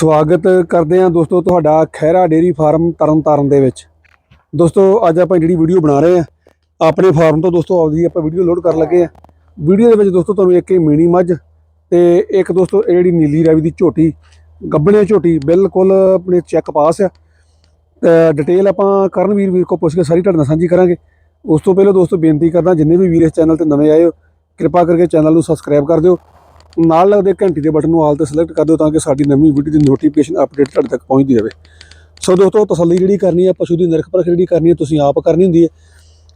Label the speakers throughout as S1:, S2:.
S1: ਸਵਾਗਤ ਕਰਦੇ ਹਾਂ ਦੋਸਤੋ ਤੁਹਾਡਾ ਖੈਰਾ ਡੇਰੀ ਫਾਰਮ ਤਰਨਤਾਰਨ ਦੇ ਵਿੱਚ। ਦੋਸਤੋ, ਅੱਜ ਆਪਾਂ ਜਿਹੜੀ ਵੀਡੀਓ ਬਣਾ ਰਹੇ ਹਾਂ, ਆਪਣੇ ਫਾਰਮ ਤੋਂ ਦੋਸਤੋ ਆਪਦੀ ਆਪਾਂ ਵੀਡੀਓ ਲੋਡ ਕਰਨ ਲੱਗੇ ਆ ਵੀਡੀਓ ਦੇ ਵਿੱਚ ਦੋਸਤੋ ਤੁਹਾਨੂੰ ਇੱਕ ਮੀਣੀ ਮੱਝ ਤੇ ਇੱਕ ਦੋਸਤੋ ਇਹ ਜਿਹੜੀ ਨੀਲੀ ਰਾਵੀ ਦੀ ਝੋਟੀ ਗੱਬਣੇ ਝੋਟੀ, ਬਿਲਕੁਲ ਆਪਣੇ ਚੈੱਕ ਪਾਸ ਆ। ਤੇ ਡਿਟੇਲ ਆਪਾਂ ਕਰਨਵੀਰ ਵੀਰ ਕੋ ਪੁੱਛ ਕੇ ਸਾਰੀ ਤੁਹਾਡੇ ਨਾਲ ਸਾਂਝੀ ਕਰਾਂਗੇ। ਉਸ ਤੋਂ ਪਹਿਲਾਂ ਦੋਸਤੋ ਬੇਨਤੀ ਕਰਦਾ, ਜਿੰਨੇ ਵੀ ਵੀਰ ਇਸ ਚੈਨਲ ਤੇ ਨਵੇਂ ਆਏ ਹੋ, ਕਿਰਪਾ ਕਰਕੇ ਚੈਨਲ ਨੂੰ ਸਬਸਕ੍ਰਾਈਬ ਕਰ ਦਿਓ। ਨਾਲ ਲੱਗਦੇ ਘੰਟੀ ਦੇ ਬਟਨ ਨੂੰ ਆਲ ਤੇ ਸਿਲੈਕਟ ਕਰ ਦਿਓ ਤਾਂ ਕਿ ਸਾਡੀ ਨਵੀਂ ਵੀਡੀਓ ਦੀ ਨੋਟੀਫਿਕੇਸ਼ਨ ਅਪਡੇਟ ਤੁਹਾਡੇ ਤੱਕ ਪਹੁੰਚਦੀ ਰਹੇ। ਸੋ ਦੋਸਤੋ ਤਸੱਲੀ ਜਿਹੜੀ ਕਰਨੀ ਹੈ ਪਸ਼ੂ ਦੀ ਨਿਰਖ ਪਰਖ ਜਿਹੜੀ ਕਰਨੀ ਹੈ ਤੁਸੀਂ ਆਪ ਕਰਨੀ ਹੁੰਦੀ ਹੈ।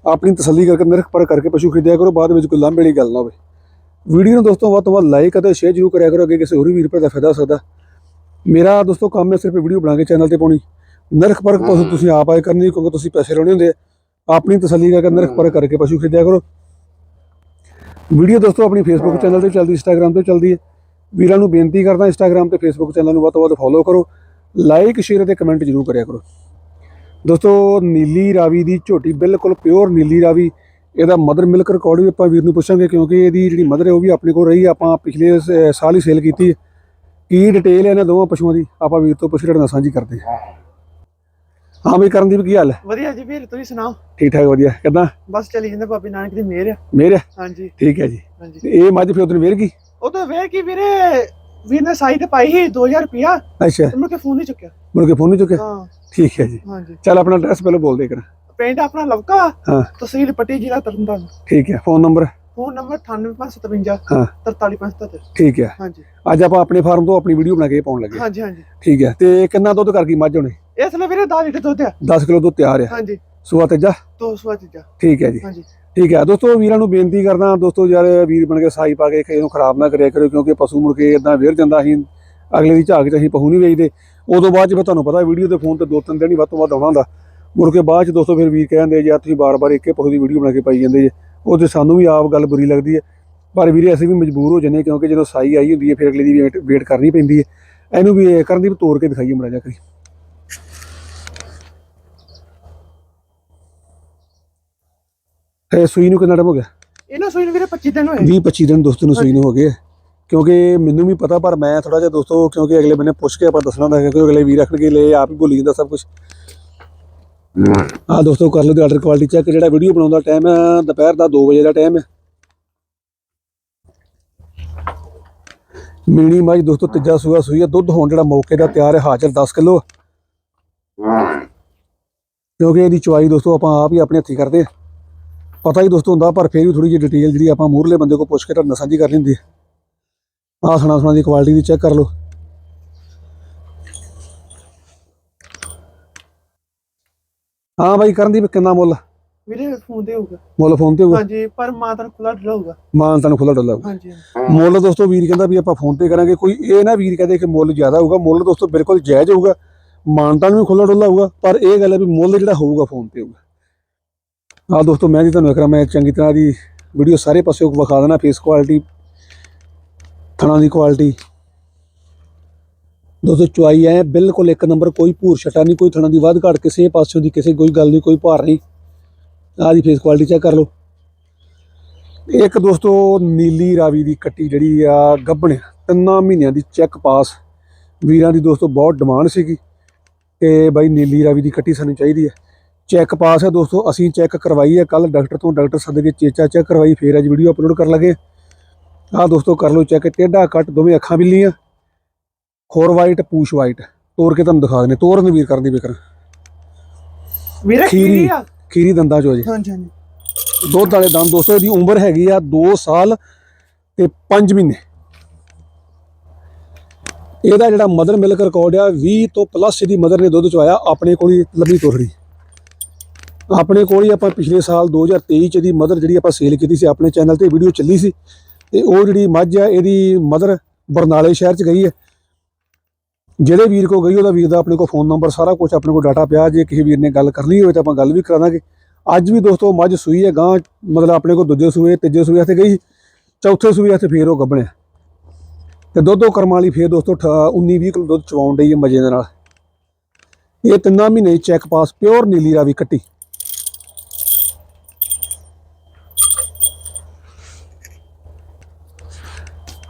S1: ਆਪਣੀ ਤਸੱਲੀ ਕਰਕੇ ਨਿਰਖ ਪਰਖ ਕਰਕੇ ਪਸ਼ੂ ਖਰੀਦਿਆ ਕਰੋ ਬਾਅਦ ਵਿੱਚ ਕੋਈ ਲਾਂਭੇ ਵਾਲੀ ਗੱਲ ਨਾ ਹੋਵੇ। ਵੀਡੀਓ ਨੂੰ ਦੋਸਤੋ ਵੱਧ ਤੋਂ ਵੱਧ ਲਾਈਕ ਅਤੇ ਸ਼ੇਅਰ ਜ਼ਰੂਰ ਕਰਿਆ ਕਰੋ ਅੱਗੇ ਕਿਸੇ ਹੋਰ ਵੀਰ ਭਰਾ ਦਾ ਫਾਇਦਾ ਹੋ ਸਕਦਾ। ਮੇਰਾ ਦੋਸਤੋ ਕੰਮ ਹੈ ਸਿਰਫ ਵੀਡੀਓ ਬਣਾ ਕੇ ਚੈਨਲ ਤੇ ਪਾਉਣੀ। ਨਿਰਖ ਪਰਖ ਪਸ਼ੂ ਤੁਸੀਂ ਆਪ ਆਏ ਕਰਨੀ ਕਿਉਂਕਿ ਤੁਸੀਂ ਪੈਸੇ ਲਾਉਣੇ ਹੁੰਦੇ ਆ। ਆਪਣੀ ਤਸੱਲੀ ਕਰਕੇ ਨਿਰਖ ਪਰਖ ਕਰਕੇ ਪਸ਼ੂ ਖਰੀਦਿਆ ਕਰੋ। ਵੀਡੀਓ ਦੋਸਤੋ, ਆਪਣੀ ਫੇਸਬੁੱਕ ਚੈਨਲ ਤੇ ਚੱਲਦੀ ਇੰਸਟਾਗ੍ਰam ਤੇ ਚੱਲਦੀ ਹੈ। ਵੀਰਾਂ ਨੂੰ ਬੇਨਤੀ ਕਰਦਾ ਇੰਸਟਾਗ੍ਰam ਤੇ ਫੇਸਬੁੱਕ ਚੈਨਲ ਨੂੰ ਵੱਧ ਤੋਂ ਵੱਧ ਫੋਲੋ ਕਰੋ। ਲਾਈਕ ਸ਼ੇਅਰ ਅਤੇ ਕਮੈਂਟ ਜ਼ਰੂਰ ਕਰਿਆ ਕਰੋ। ਦੋਸਤੋ, ਨੀਲੀ ਰਾਵੀ ਦੀ ਝੋਟੀ, ਬਿਲਕੁਲ ਪਿਓਰ ਨੀਲੀ ਰਾਵੀ। ਇਹਦਾ ਮਦਰ ਮਿਲਕ ਰਿਕਾਰਡ ਵੀ ਆਪਾਂ ਵੀਰ ਨੂੰ ਪੁੱਛਾਂਗੇ, ਕਿਉਂਕਿ ਇਹਦੀ ਜਿਹੜੀ ਮਦਰ ਹੈ, ਉਹ ਵੀ ਆਪਣੇ ਕੋਲ ਰਹੀ ਆਪਾਂ ਪਿਛਲੇ ਸ- ਸਾਲ ਹੀ ਸੇਲ ਕੀਤੀ ਕੀ ਡਿਟੇਲ ਹੈ ਇਹਨਾਂ ਦੋਵਾਂ ਪਸ਼ੂਆਂ ਦੀ, ਆਪਾਂ ਵੀਰ ਤੋਂ ਪੁੱਛ ਰਹੇ ਨਾਲ ਸਾਂਝੀ ਕਰਦੇ ਹਾਂ। ਹਾਂ ਬਈ ਕਰਨਦੀਪ ਕੀ ਹਾਲ ਹੈ?
S2: ਵਧੀਆ ਜੀ ਵੀਰ ਤੁਸੀਂ ਸੁਣਾਓ?
S1: ਠੀਕ ਠਾਕ ਵਧੀਆ। ਕਿਦਾਂ?
S2: ਬਸ ਚੱਲੀ ਜਾਂਦੇ ਬਾਬੇ ਨਾਨਕ ਦੀ ਮਿਹਰ। ਆ
S1: ਮੇਰੇ
S2: ਹਾਂਜੀ।
S1: ਠੀਕ ਹੈ ਜੀ।
S2: ਹਾਂਜੀ।
S1: ਤੇ ਇਹ ਮੱਝ ਫਿਰ ਉਦੋਂ ਵੇਰ ਗਈ
S2: ਉਹ ਤਾਂ ਵੇਖ ਕੀ ਵੀਰੇ? ਵੀਰ ਨੇ ਸਾਈਟ ਪਾਈ ਸੀ 2000 ਰੁਪਿਆ
S1: ਅੱਛਾ।
S2: ਤੇ ਮੁੜ ਕੇ ਫੋਨ ਨਹੀਂ ਚੁੱਕਿਆ।
S1: ਮੁੜ ਕੇ ਫੋਨ ਨਹੀਂ ਚੁੱਕਿਆ?
S2: ਹਾਂ।
S1: ਠੀਕ ਹੈ ਜੀ।
S2: ਹਾਂਜੀ।
S1: ਚੱਲ ਆਪਣਾ ਐਡਰੈਸ ਪਹਿਲਾਂ ਬੋਲ ਦੇ ਕਰ
S2: ਪਿੰਡ ਆਪਣਾ ਲਵਕਾ
S1: ਹਾਂ।
S2: ਤਹਿਸੀਲ ਪੱਟੀ ਜ਼ਿਲ੍ਹਾ ਤਰਨਤਾਰਨ।
S1: ਠੀਕ ਹੈ। Phone number?
S2: ਫੋਨ ਨੰਬਰ 98557
S1: ਹਾਂ।
S2: 43577
S1: ਠੀਕ ਹੈ।
S2: ਹਾਂਜੀ।
S1: ਅੱਜ ਆਪਾਂ ਆਪਣੇ ਫਾਰਮ ਤੋਂ ਆਪਣੀ ਵੀਡੀਓ ਬਣਾ ਕੇ ਪਾਉਣ ਲੱਗੇ ਹਾਂ।
S2: ਹਾਂਜੀ ਹਾਂਜੀ।
S1: ਠੀਕ ਹੈ। ਤੇ ਕਿੰਨਾ ਦੁੱਧ ਕਰ ਗਈ ਮੱਝ ਹੁਣੇ?
S2: ਇਸ ਲਈ ਵੀਰੇ 10 ਲੀਟਰ ਦੁੱਧ ਆ।
S1: 10 ਕਿਲੋ ਦੁੱਧ ਤਿਆਰ ਹੈ
S2: ਹਾਂਜੀ।
S1: ਸੂਆ ਤੇਜਾ?
S2: 200 ਚੀਜ਼ਾਂ
S1: ਠੀਕ ਹੈ ਜੀ।
S2: ਹਾਂਜੀ।
S1: ਠੀਕ ਹੈ। ਦੋਸਤੋ ਵੀਰਾਂ ਨੂੰ ਬੇਨਤੀ ਕਰਦਾ ਦੋਸਤੋ ਯਾਰ ਵੀਰ ਬਣ ਕੇ ਸਾਈ ਪਾ ਕੇ ਕਿਸੇ ਨੂੰ ਖਰਾਬ ਨਾ ਕਰਿਆ ਕਰੋ ਕਿਉਂਕਿ ਪਸ਼ੂ ਮੁੜ ਕੇ ਇਦਾਂ ਵੇਰ ਜਾਂਦਾ ਅਸੀਂ ਅਗਲੇ ਦੀ ਝਾਕ 'ਚ ਅਸੀਂ ਪਹੂ ਨਹੀਂ ਵੇਚਦੇ। ਉਦੋਂ ਬਾਅਦ 'ਚ ਫਿਰ ਤੁਹਾਨੂੰ ਪਤਾ ਵੀਡੀਓ ਦੇ ਫੋਨ ਤੇ ਦੋ ਤਿੰਨ ਦਿਨ ਹੀ ਵੱਧ ਤੋਂ ਵੱਧ ਆਉਣਾ ਹੁੰਦਾ। ਮੁੜ ਕੇ ਬਾਅਦ 'ਚ ਦੋਸਤੋ ਫਿਰ ਵੀਰ ਕਹਿੰਦੇ ਯਾਰ ਤੁਸੀਂ ਬਾਰ-ਬਾਰ ਇੱਕੇ ਪਹੂ ਦੀ ਵੀਡੀਓ ਬਣਾ ਕੇ ਪਾਈ ਜਾਂਦੇ ਜੇ। ਉਹ ਤੇ ਸਾਨੂੰ ਵੀ ਆਪ ਗੱਲ ਬੁਰੀ ਲੱਗਦੀ ਹੈ। ਪਰ ਵੀਰੇ ਅਸੀਂ ਵੀ ਮਜਬੂਰ ਹੋ ਜੰਨੇ ਕਿਉਂਕਿ ਜਦੋਂ ਸਾਈ ਆਈ ਹੁੰਦੀ ਹੈ ਫਿਰ ਅਗਲੇ ਦੀ ਵੇਟ ਕਰਨੀ ਪੈਂਦੀ ਹੈ। ਇਹਨੂੰ ਵੀ ਕਰਨ ਦੀ ਤੋੜ ਕੇ ਦਿਖਾਈਏ ਮੜਾ ਜਾ ਕਰੀ ਇਹ ਸੂਈ ਨੂੰ ਕਿੰਨਾ ਟਾਈਮ ਹੋ ਗਿਆ?
S2: ਇਹਨਾਂ ਸੋਈ ਨੂੰ ਵੀਰੇ 25 ਦਿਨ ਹੋਏ।
S1: 20 25 ਦਿਨ ਦੋਸਤੋ ਨੂੰ ਸੂਈ ਨੂੰ ਹੋ ਗਏ। ਕਿਉਂਕਿ ਮੈਨੂੰ ਵੀ ਪਤਾ ਪਰ ਮੈਂ ਥੋੜਾ ਜਿਹਾ ਦੋਸਤੋ ਕਿਉਂਕਿ ਅਗਲੇ ਬੰਨੇ ਪੁੱਛ ਕੇ ਆਪਾਂ ਦੱਸਣਾ ਹੁੰਦਾ ਕਿਉਂਕਿ ਅਗਲੇ ਵੀਰ ਰੱਖਣਗੇ ਲੈ ਆਪ ਹੀ ਭੁੱਲ ਜਾਂਦਾ ਸਭ ਕੁਝ ਆ ਦੋਸਤੋ ਕਰ ਲਓ ਤੇ ਆਰਡਰ ਕੁਆਲਿਟੀ ਚੈੱਕ ਜਿਹੜਾ ਵੀਡੀਓ ਬਣਾਉਣ ਦਾ ਟਾਈਮ ਹੈ ਦੁਪਹਿਰ ਦਾ 2 ਵਜੇ ਦਾ ਟਾਈਮ ਹੈ। ਮੀਣੀ ਮੱਝ ਦੋਸਤੋ ਤੀਜਾ ਸੂਆ ਸੂਈ ਹੈ ਦੁੱਧ ਹੋਣ ਜਿਹੜਾ ਮੌਕੇ ਦਾ ਤਿਆਰ ਹੈ ਹਾਜ਼ਰ 10 ਕਿਲੋ। ਕਿਉਂਕਿ ਇਹਦੀ ਚੁਆਈ ਦੋਸਤੋ ਆਪਾਂ ਆਪ ਹੀ ਆਪਣੇ ਹੱਥੀਂ ਕਰਦੇ ਹਾਂ। ਪਤਾ ਹੀ ਦੋਸਤੋ ਹੁੰਦਾ ਪਰ ਫਿਰ ਵੀ ਥੋੜੀ ਜਿਹੀ ਡਿਟੇਲ ਜਿਹੜੀ ਆਪਾਂ ਮੂਹਰਲੇ ਬੰਦੇ ਕੋਲ ਪੁੱਛ ਕੇ ਤੁਹਾਡੇ ਨਾਲ ਸਾਂਝੀ ਕਰ ਲੈਂਦੀ ਹੈ ਆਹ ਸੁਣਾ ਸੁਣਾ ਦੀ ਕੁਆਲਿਟੀ ਦੀ ਚੈੱਕ ਕਰ ਲਓ। ਹਾਂ ਬਾਈ ਕਰਨ ਦੀ ਕਿੰਨਾ ਮੁੱਲ?
S2: ਵੀਰੇ ਫੋਨ ਤੇ ਹੋਊਗਾ।
S1: ਮੁੱਲ ਫੋਨ ਤੇ ਹੋਊਗਾ?
S2: ਹਾਂਜੀ ਪਰ ਮਾਂ ਤਾਂ ਖੁੱਲਾ ਢਲਾ ਹੋਊਗਾ।
S1: ਮਾਨ ਤੁਹਾਨੂੰ ਖੁੱਲਾ ਡੁੱਲਾ ਹੋਊਗਾ।
S2: ਹਾਂਜੀ
S1: ਮੁੱਲ ਦੋਸਤੋ ਵੀਰ ਕਹਿੰਦਾ ਵੀ ਆਪਾਂ ਫੋਨ ਤੇ ਕਰਾਂਗੇ। ਕੋਈ ਇਹ ਨਾ ਵੀਰ ਕਹਦੇ ਕਿ ਮੁੱਲ ਜ਼ਿਆਦਾ ਹੋਊਗਾ ਮੁੱਲ ਦੋਸਤੋ ਬਿਲਕੁਲ ਜਾਇਜ਼ ਹੋਊਗਾ। ਮਾਨਤਾ ਨੂੰ ਵੀ ਖੁੱਲਾ ਡੁੱਲਾ ਹੋਊਗਾ ਪਰ ਇਹ ਗੱਲ ਹੈ ਵੀ ਮੁੱਲ ਜਿਹੜਾ ਹੋਊਗਾ ਫੋਨ ਤੇ ਹੋਊਗਾ। ਆ ਦੋਸਤੋ, ਮੈਂ ਜੀ ਤੁਹਾਨੂੰ ਇੱਕ ਮੈਂ ਚੰਗੀ ਤਰ੍ਹਾਂ ਦੀ ਵੀਡੀਓ ਸਾਰੇ ਪਾਸੇ ਵਿਖਾ ਦੇਣਾ ਫੇਸ ਕੁਆਲਿਟੀ ਥਣਾ ਦੀ ਕੁਆਲਿਟੀ ਦੋਸਤੋ, ਚੁਆਈ ਹੈ ਬਿਲਕੁਲ ਇੱਕ ਨੰਬਰ ਕੋਈ ਭੂਰ ਛਟਾ ਨਹੀਂ, ਕੋਈ ਥਣਾ ਦੀ ਵੱਧ ਘਾਟ, ਕਿਸੇ ਪਾਸਿਓਂ ਦੀ ਕਿਸੇ ਕੋਈ ਗੱਲ ਨਹੀਂ ਕੋਈ ਭਾਰ ਨਹੀਂ। ਆਹ ਦੀ ਫੇਸ ਕੁਆਲਿਟੀ ਚੈੱਕ ਕਰ ਲਓ। ਇੱਕ ਦੋਸਤੋ, ਨੀਲੀ ਰਾਵੀ ਦੀ ਕੱਟੀ ਜਿਹੜੀ ਆ, ਗੱਭਣ ਤਿੰਨਾਂ ਮਹੀਨਿਆਂ ਦੀ ਚੈੱਕ ਪਾਸ ਵੀਰਾਂ ਦੀ ਦੋਸਤੋ, ਬਹੁਤ ਡਿਮਾਂਡ ਸੀਗੀ। ਤੇ ਬਾਈ, ਨੀਲੀ ਰਾਵੀ ਦੀ ਕੱਟੀ ਸਾਨੂੰ ਚਾਹੀਦੀ ਹੈ ਚੈੱਕ ਪਾਸ ਹੈ ਦੋਸਤੋ ਅਸੀਂ ਚੈੱਕ ਕਰਵਾਈ ਹੈ ਕੱਲ ਡਾਕਟਰ ਤੋਂ ਡਾਕਟਰ ਸੱਦ ਕੇ ਚੇਚਾ ਚੈੱਕ ਕਰਵਾਈ ਫੇਰ ਅੱਜ ਵੀਡੀਓ ਅਪਲੋਡ ਕਰਨ ਲੱਗੇ। ਆਹ ਦੋਸਤੋ ਕਰ ਲਓ ਚੈੱਕ ਟੇਢਾ ਕੱਟ ਦੋਵੇਂ ਅੱਖਾਂ ਬਿੱਲੀਆਂ ਖੋਰ ਵਾਈਟ ਪੂਛ ਵਾਈਟ ਤੋੜ ਕੇ ਤੁਹਾਨੂੰ ਦਿਖਾ ਦਿੰਦੇ ਤੋਰਨ ਵੀਰ ਕਰਦੀ ਬਿਕਰ
S2: ਵੀਰੇ
S1: ਖੀਰੀ। ਖੀਰੀ ਦੰਦਾਂ ਚੋ ਜੀ।
S2: ਹਾਂਜੀ ਹਾਂਜੀ।
S1: ਦੁੱਧ ਵਾਲੇ ਦੰਦ ਦੋਸਤੋ ਇਹਦੀ ਉਮਰ ਹੈਗੀ ਆ 2 ਸਾਲ ਤੇ 5 ਮਹੀਨੇ। ਇਹਦਾ ਜਿਹੜਾ ਮਦਰ ਮਿਲਕ ਰਿਕਾਰਡ ਆ 20 ਤੋਂ ਪਲੱਸ ਇਹਦੀ ਮਦਰ ਨੇ ਦੁੱਧ ਚਵਾਇਆ ਆਪਣੇ ਕੋਲ ਹੀ ਲੱਭੀ ਤੋਰੜੀ ਆਪਣੇ ਕੋਲ ਹੀ ਆਪਾਂ ਪਿਛਲੇ ਸਾਲ 2023 ਚ ਇਹਦੀ ਮਦਰ ਜਿਹੜੀ ਆਪਾਂ ਸੇਲ ਕੀਤੀ ਸੀ, ਆਪਣੇ ਚੈਨਲ ਤੇ ਵੀਡੀਓ ਚੱਲੀ ਸੀ। ਤੇ ਉਹ ਜਿਹੜੀ ਮੱਝ ਆ, ਇਹਦੀ ਮਦਰ ਬਰਨਾਲੇ ਸ਼ਹਿਰ ਚ ਗਈ ਹੈ। ਜਿਹੜੇ ਵੀਰ ਕੋ ਗਈ, ਉਹਦਾ ਵੀਰ ਦਾ ਆਪਣੇ ਕੋਲ ਫੋਨ ਨੰਬਰ ਸਾਰਾ ਕੁਝ ਆਪਣੇ ਕੋਲ ਡਾਟਾ ਪਿਆ। ਜੇ ਕਿਸੇ ਵੀਰ ਨੇ ਗੱਲ ਕਰਨੀ ਹੋਵੇ ਤਾਂ ਆਪਾਂ ਗੱਲ ਵੀ ਕਰਾ ਦਾਂਗੇ। ਅੱਜ ਵੀ ਦੋਸਤੋ ਮੱਝ ਸੂਈ ਹੈ ਗਾਂ ਮਤਲਬ ਆਪਣੇ ਕੋਲ ਦੂਜੇ ਸੂਏ, ਤੀਜੇ ਸੂਏ ਤੇ ਗਈ, ਚੌਥੇ ਸੂਏ ਤੇ ਫੇਰ ਉਹ ਗੱਬਣਿਆ ਤੇ ਦੁੱਧੋ ਕਰਮਾਂ ਵਾਲੀ ਫੇਰ ਦੋਸਤੋ 19 20 ਕਿਲੋ ਦੁੱਧ ਚਵਾਉਣ ਡਈ ਹੈ ਮਜੇ ਦੇ ਨਾਲ। ਇਹ ਤਿੰਨਾਂ ਮਹੀਨੇ check pass pure Nili Ravi ਕੱਟੀ।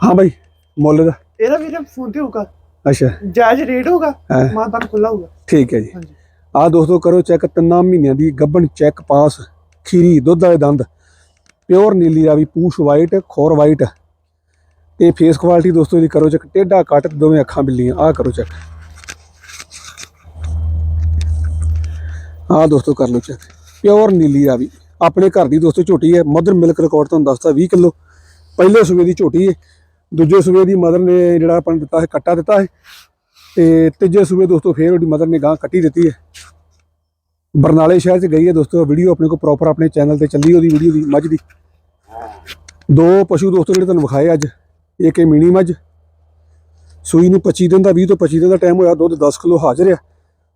S1: ਹਾਂ ਬਾਈ ਮੁੱਲ ਦਾ।
S2: ਇਹਦਾ ਵੀਰੇ ਫੋਨ ਤੇ ਹੋਊਗਾ।
S1: ਅੱਛਾ।
S2: ਜਾਇਜ਼ ਰੇਟ ਹੋਗਾ
S1: ਹਾਂ।
S2: ਮਾਂ ਤਾਂ ਖੁੱਲਾ ਹੋਊਗਾ।
S1: ਠੀਕ ਹੈ ਜੀ।
S2: ਹਾਂਜੀ।
S1: ਆ ਦੋਸਤੋ ਕਰੋ ਚੈੱਕ ਤਿੰਨਾਂ ਮਹੀਨਿਆਂ ਦੀ ਗੱਭਣ ਚੈੱਕ ਪਾਸ ਖੀਰੀ ਦੁੱਧ ਵਾਲੇ ਦੰਦ। ਪਿਓਰ ਨੀਲੀ ਰਾਵੀ ਪੂਛ ਵਾਈਟ ਖੋਰ ਵਾਈਟ ਤੇ ਫੇਸ ਕੁਆਲਿਟੀ ਦੋਸਤੋ ਦੀ ਕਰੋ ਚੈੱਕ ਟੇਢਾ ਕੱਟ ਤੇ ਦੋਵੇਂ ਅੱਖਾਂ ਬਿੱਲੀਆਂ ਆ ਕਰੋ ਚੈੱਕ। ਆ ਦੋਸਤੋ ਕਰ ਲਓ ਚੈੱਕ ਪਿਓਰ ਨੀਲੀ ਰਾਵੀ। ਆਪਣੇ ਘਰ ਦੀ ਦੋਸਤੋ ਝੋਟੀ ਹੈ ਮਦਰ ਮਿਲਕ ਰਿਕਾਰਡ ਤੁਹਾਨੂੰ ਦੱਸਤਾ 20 ਕਿਲੋ। ਪਹਿਲੇ ਸੂਬੇ ਦੀ ਝੋਟੀ ਹੈ ਦੂਜੇ ਸੂਬੇ ਦੀ ਮਦਰ ਨੇ ਜਿਹੜਾ ਆਪਾਂ ਨੂੰ ਦਿੱਤਾ ਹੈ ਕੱਟਾ ਦਿੱਤਾ ਹੈ ਤੇ ਤੀਜੇ ਸੂਬੇ ਦੋਸਤੋ ਫੇਰ ਉਹਦੀ ਮਦਰ ਨੇ ਗਾਂ ਕੱਟੀ ਦਿੱਤੀ ਹੈ। ਬਰਨਾਲੇ ਸ਼ਹਿਰ ਚ ਗਈ ਹੈ ਦੋਸਤੋ ਵੀਡੀਓ ਆਪਣੇ ਕੋਲ ਪ੍ਰੋਪਰ ਆਪਣੇ ਚੈਨਲ ਤੇ ਚੱਲੀ ਉਹਦੀ ਵੀਡੀਓ ਦੀ, ਮੱਝ ਦੀ। ਦੋ ਪਸ਼ੂ ਦੋਸਤੋ ਜਿਹੜੇ ਤੁਹਾਨੂੰ ਵਿਖਾਏ ਅੱਜ, ਇੱਕ ਇਹ ਮਿਨੀ ਮੱਝ। ਸੂਈ ਨੂੰ 25 ਦਿਨ ਦਾ 20 ਤੋਂ 25 ਦਿਨ ਦਾ ਟਾਈਮ ਹੋਇਆ, ਦੁੱਧ 10 ਕਿਲੋ ਹਾਜ਼ਰ ਆ।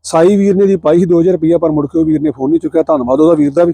S1: ਸਾਈ ਵੀਰ ਨੇ ਦੀ ਪਾਈ ਸੀ 2000 ਰੁਪਇਆ ਪਰ ਮੁੜ ਕੇ ਉਹ ਵੀਰ ਨੇ ਫੋਨ ਨਹੀਂ ਚੁੱਕਿਆ। ਧੰਨਵਾਦ ਉਹਦਾ ਵੀਰ ਦਾ ਵੀ।